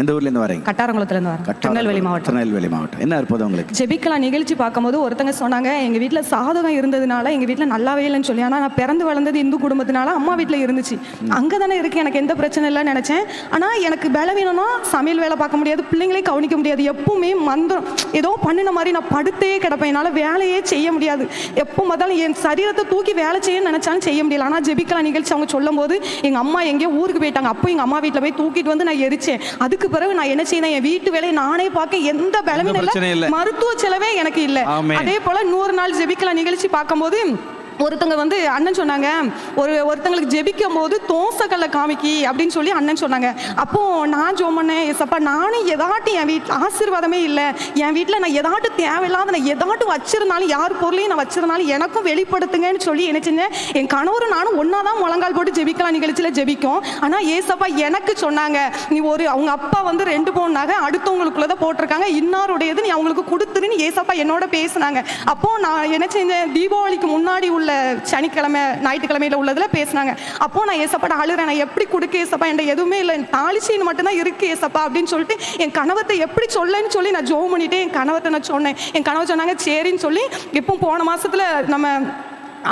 எந்த ஊர்ல இருந்து வரீங்க? கட்டாரங்குளத்துல இருந்து வரேன் திருநெல்வேலி மாவட்டம். திருநெல்வேலி மாவட்டம். என்ன அற்புதம் உங்களுக்கு ஜெபிக்கலாம் நிகழ்ச்சி பார்க்கும்போது ஒருத்தங்க சொன்னாங்க எங்க வீட்ல சாதகம் இருந்ததுனால எங்க வீட்ல நல்லாவே இல்லைன்னு சொல்லி. ஆனா நான் பிறந்து வளர்ந்தது இந்து குடும்பத்தினால அம்மா வீட்ல இருந்துச்சு. அங்க தானே இருக்கு எனக்கு எந்த பிரச்சனை இல்லைன்னு நினைச்சேன். ஆனா எனக்கு பலவீனம்னா சமையல் வேலை பார்க்க முடியாது பிள்ளைங்களே கவனிக்க முடியாது. எப்பவுமே மந்திரம் ஏதோ பண்ணின மாதிரி நான் படுத்தே கிடப்பேன். என்னால வேலையே செய்ய முடியாது. எப்போ பார்த்தாலும் என் சரீரத்தை தூக்கி வேலை செய்ய நினைச்சாலும் செய்ய முடியல. ஆனா ஜெபிக்கலாம் நிகழ்ச்சி அவங்க சொல்லும் போது எங்க அம்மா எங்கேயோ ஊருக்கு போயிட்டாங்க. அப்போ எங்க அம்மா வீட்ல போய் தூக்கிட்டு வந்து நான் எரிச்சேன். அதுக்கு பிறகு நான் என்ன செய்யணும் என் வீட்டு வேலையை நானே பார்க்க எந்த பலவீனம் இல்ல. மருத்துவ செலவே எனக்கு இல்ல. அதே போல நூறு நாள் ஜெபிக்கலாம் நிகழ்ச்சி பார்க்கும்போது ஒருத்தங்க வந்து அண்ணன் சொன்னாங்க ஒரு ஒருத்தங்களுக்கு ஜெபிக்கும் போது தோசைக்கல்ல காமிக்கி அப்படின்னு சொல்லி அண்ணன் சொன்னாங்க. அப்போ நான் ஜோம் பண்ணேன் நானும் எதாட்டும் என் வீட்டில் ஆசீர்வாதமே இல்லை. என் வீட்டில் நான் எதாட்டும் தேவையில்லாத நான் எதாட்டும் வச்சிருந்தாலும் யார் பொருளையும் நான் வச்சிருந்தாலும் எனக்கும் வெளிப்படுத்துங்கன்னு சொல்லி என்ன செஞ்சேன் என் கணவரும் நானும் ஒன்றா தான் முழங்கால் போட்டு ஜெபிக்கலாம் நிகழ்ச்சியில் ஜெபிக்கும். ஆனால் ஏசப்பா எனக்கு சொன்னாங்க நீ ஒரு அவங்க அப்பா வந்து ரெண்டு பவுன் நகை அடுத்தவங்களுக்குள்ள தான் போட்டிருக்காங்க. இன்னாருடையது நீ அவங்களுக்கு கொடுத்துருன்னு ஏசப்பா என்னோட பேசுனாங்க. அப்போ நான் என்ன செஞ்சேன் தீபாவளிக்கு முன்னாடி உள்ள சனிக்கிழமை ஞாயிற்றுக்கிழமையில் உள்ளதுல பேசினாங்க. அப்போ நான் ஏசப்பாட்ட அழுறேன். நான் எப்படி கொடுக்க ஏசப்பா? என்கிட்ட எதுவுமே இல்லை. தாளிச்சின்னு மட்டும்தான் இருக்கு ஏசப்பா அப்படின்னு சொல்லிட்டு என் கணவத்தை எப்படி சொல்லன்னு சொல்லி நான் ஜோம் பண்ணிட்டு என் கணவத்தை நான் சொன்னேன். என் கணவர் சொன்னாங்க சரின்னு சொல்லி இப்போ போன மாசத்துல நம்ம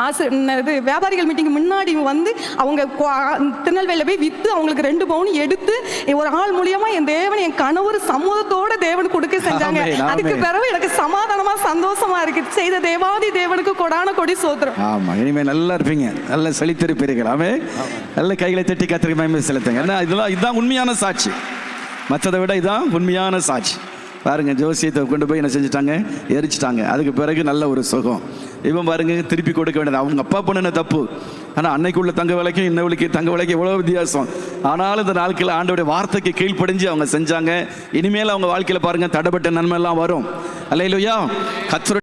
ஆசை இது வியாபாரிகள் மீட்டிங் முன்னாடி வந்து அவங்க திருநெல்வேலியில் போய் விற்று அவங்களுக்கு ரெண்டு பவுன் எடுத்து ஒரு ஆள் மூலியமா என் தேவன் என் கணவர் சம்மதத்தோட தேவன் கொடுக்க செஞ்சாங்க. அதுக்கு பிறகு எனக்கு சமாதானமா சந்தோஷமா இருக்கு. செய்த தேவாதி தேவனுக்கு கொடான கொடி சோத்திரம். ஆமா இனிமே நல்லா இருப்பீங்க. நல்ல செழித்திருப்பீர்கள் ஆமே. நல்ல கைகளை தட்டி கத்திரி மயமே செலுத்துங்க. ஏன்னா இதெல்லாம் இதுதான் உண்மையான சாட்சி. மற்றதை விட இதுதான் உண்மையான சாட்சி. பாருங்கள் ஜோசியத்தை கொண்டு போய் என்ன செஞ்சுட்டாங்க? எரிச்சிட்டாங்க. அதுக்கு பிறகு நல்ல ஒரு சுகம். இவன் பாருங்க திருப்பி கொடுக்க வேண்டியது. அவங்க அப்பா பண்ணின தப்பு. ஆனால் அன்னைக்கு உள்ள தங்க விலைக்கும் இன்னவளுக்கு தங்க விலைக்கு எவ்வளோ வித்தியாசம்? ஆனாலும் இந்த நாட்களில் ஆண்டோடைய வார்த்தைக்கு கீழ்ப்படிஞ்சு அவங்க செஞ்சாங்க. இனிமேல் அவங்க வாழ்க்கையில் பாருங்கள் தடைப்பட்ட நன்மை எல்லாம் வரும். அல்லையிலுயா கத்தருடைய